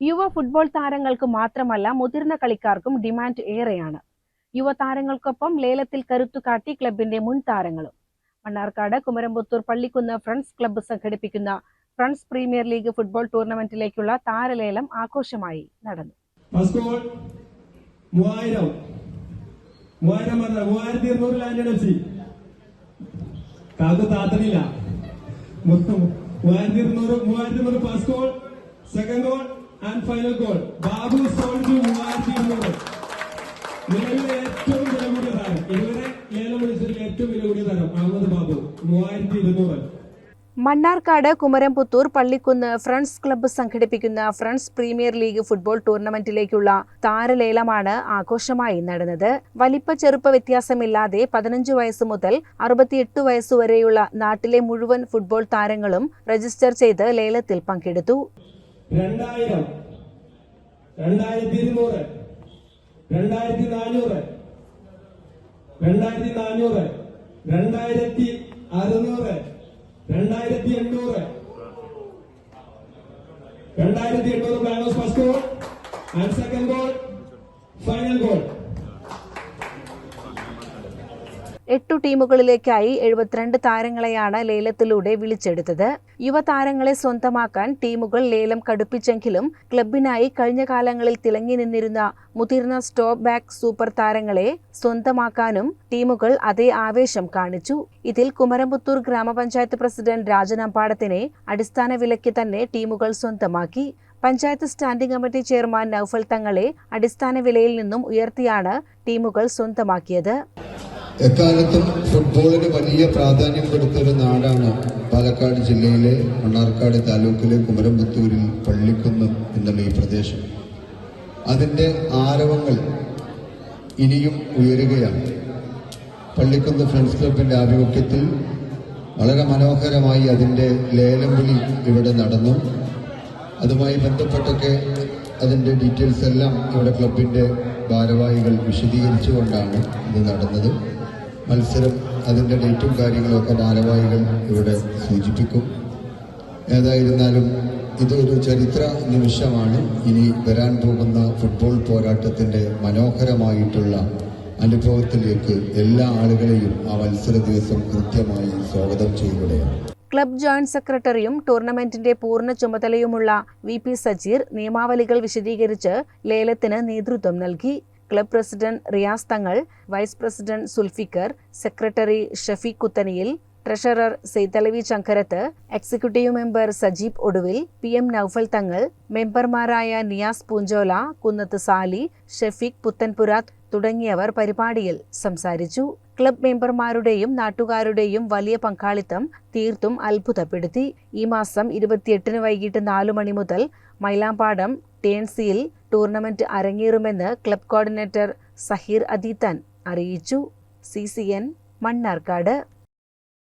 യുവ ഫുട്ബോൾ താരങ്ങൾക്ക് മാത്രമല്ല മുതിർന്ന കളിക്കാർക്കും ഡിമാൻഡ് ഏറെയാണ്. യുവതാരങ്ങൾക്കൊപ്പം ലേലത്തിൽ കരുത്തുകാട്ടി ക്ലബിന്റെ മുൻ താരങ്ങളും. മണ്ണാർക്കാട് കുമരമ്പത്തൂർ പള്ളിക്കുന്ന് ഫ്രണ്ട്സ് ക്ലബ്ബ് സംഘടിപ്പിക്കുന്ന ഫ്രണ്ട്സ് പ്രീമിയർ ലീഗ് ഫുട്ബോൾ ടൂർണമെന്റിലേക്കുള്ള താരലേലം ആഘോഷമായി നടന്നു. മൂവായിരത്തി ഇരുന്നൂറ് മൂവായിരത്തി ഇരുന്നൂറ് മൂവായിരത്തി ഇരുന്നൂറ് goal second goal and final goal Babu സോൾജു മൂവായിരത്തി ഇരുന്നൂറ് ഏറ്റവും വില കൂടിയ താരം ഇതുവരെ ലേലം വിളിച്ചതിൽ ഏറ്റവും വില കൂടിയ താരം അഹമ്മദ് ബാബു മൂവായിരത്തി ഇരുന്നൂറ് മണ്ണാർക്കാട് കുമരംപുത്തൂർ പള്ളിക്കുന്ന് ഫ്രണ്ട്സ് ക്ലബ്ബ് സംഘടിപ്പിക്കുന്ന ഫ്രണ്ട്സ് പ്രീമിയർ ലീഗ് ഫുട്ബോൾ ടൂർണമെന്റിലേക്കുള്ള താരലേലമാണ് ആഘോഷമായി നടന്നത്. വലിപ്പ ചെറുപ്പ വ്യത്യാസമില്ലാതെ പതിനഞ്ച് വയസ്സ് മുതൽ അറുപത്തിയെട്ട് വയസ്സുവരെയുള്ള നാട്ടിലെ മുഴുവൻ ഫുട്ബോൾ താരങ്ങളും രജിസ്റ്റർ ചെയ്ത് ലേലത്തിൽ പങ്കെടുത്തു. രണ്ടായിരം. രണ്ടായിരത്തി ഇരുന്നൂറ് രണ്ടായിരത്തി നാനൂറ് രണ്ടായിരത്തി നാനൂറ് രണ്ടായിരത്തി അറുന്നൂറ് രണ്ടായിരത്തി എണ്ണൂറ് രണ്ടായിരത്തി എണ്ണൂറ് ബാങ്കോസ് first goal and second goal final goal. എട്ടു ടീമുകളിലേക്കായി എഴുപത്തിരണ്ട് താരങ്ങളെയാണ് ലേലത്തിലൂടെ വിളിച്ചെടുത്തത്. യുവതാരങ്ങളെ സ്വന്തമാക്കാൻ ടീമുകൾ ലേലം കടുപ്പിച്ചെങ്കിലും ക്ലബിനായി കഴിഞ്ഞ കാലങ്ങളിൽ തിളങ്ങി നിന്നിരുന്ന മുതിർന്ന സ്റ്റോപ്പ് ബാക്ക് സൂപ്പർ താരങ്ങളെ സ്വന്തമാക്കാനും ടീമുകൾ അതേ ആവേശം കാണിച്ചു. ഇതിൽ കുമരംപുത്തൂർ ഗ്രാമപഞ്ചായത്ത് പ്രസിഡന്റ് രാജനമ്പാടത്തിനെ അടിസ്ഥാന വിലയ്ക്ക് തന്നെ ടീമുകൾ സ്വന്തമാക്കി. Panchayat standing committee chairman Naufal തങ്ങളെ അടിസ്ഥാന വിലയിൽ നിന്നും ഉയർത്തിയാണ് ടീമുകൾ സ്വന്തമാക്കിയത്. എക്കാലത്തും ഫുട്ബോളിന് വലിയ പ്രാധാന്യം കൊടുത്തൊരു നാടാണ് പാലക്കാട് ജില്ലയിലെ മണ്ണാർക്കാട് താലൂക്കിലെ കുമരംപുത്തൂരിൽ പള്ളിക്കുന്ന് എന്നുള്ള ഈ പ്രദേശം. അതിന്റെ ആരവങ്ങൾ ഇനിയും ഉയരുകയാണ്. പള്ളിക്കുന്ന് ഫ്രണ്ട്സ് ക്ലബിന്റെ ആഭിമുഖ്യത്തിൽ വളരെ മനോഹരമായി അതിന്റെ ലേലം വിളി ഇവിടെ നടന്നു. അതുമായി ബന്ധപ്പെട്ടൊക്കെ അതിന്റെ ഡീറ്റെയിൽസ് എല്ലാം ഇവിടെ ക്ലബിന്റെ ഭാരവാഹികൾ വിശദീകരിച്ചുകൊണ്ടാണ് ഇത് നടന്നത്. മത്സരം അതിന്റെ ഡേറ്റും കാര്യങ്ങളൊക്കെ ഭാരവാഹികൾ ഇവിടെ സൂചിപ്പിക്കും. ഏതായിരുന്നാലും ഇതൊരു ചരിത്ര നിമിഷമാണ്. ഇനി വരാൻ പോകുന്ന ഫുട്ബോൾ പോരാട്ടത്തിന്റെ മനോഹരമായിട്ടുള്ള അനുഭവത്തിലേക്ക് എല്ലാ ആളുകളെയും ആ മത്സര ദിവസം കൃത്യമായി സ്വാഗതം ചെയ്യുകയാണ്. ക്ലബ് ജോയിന്റ് സെക്രട്ടറിയും ടൂർണമെന്റിന്റെ പൂർണ ചുമതലയുമുള്ള വി പി സജീർ നിയമാവലികൾ വിശദീകരിച്ച് ലേലത്തിന് നേതൃത്വം നൽകി. Club president Riyas Thangal vice president Zulfikar secretary Shafeeq കുത്തനിയിൽ treasurer Saithalavi Chankarath executive member Sajeeb ഒടുവിൽ പി എം നൌഫൽ തങ്ങൾ മെമ്പർമാരായ നിയാസ് പൂഞ്ചോല കുന്നത്ത് സാലി ഷഫീഖ് പുത്തൻപുര തുടങ്ങിയവർ പരിപാടിയിൽ സംസാരിച്ചു. ക്ലബ് മെമ്പർമാരുടെയും നാട്ടുകാരുടെയും വലിയ പങ്കാളിത്തം തീർത്തും അത്ഭുതപ്പെടുത്തി. ഈ മാസം ഇരുപത്തിയെട്ടിന് വൈകിട്ട് നാലു മണി മുതൽ മൈലാമ്പാടം ടേൺസിയിൽ ടൂർണമെന്റ് അരങ്ങേറുമെന്ന് ക്ലബ് കോർഡിനേറ്റർ സഹീർ അദീത്താൻ അറിയിച്ചു. C C N Mannarkkad.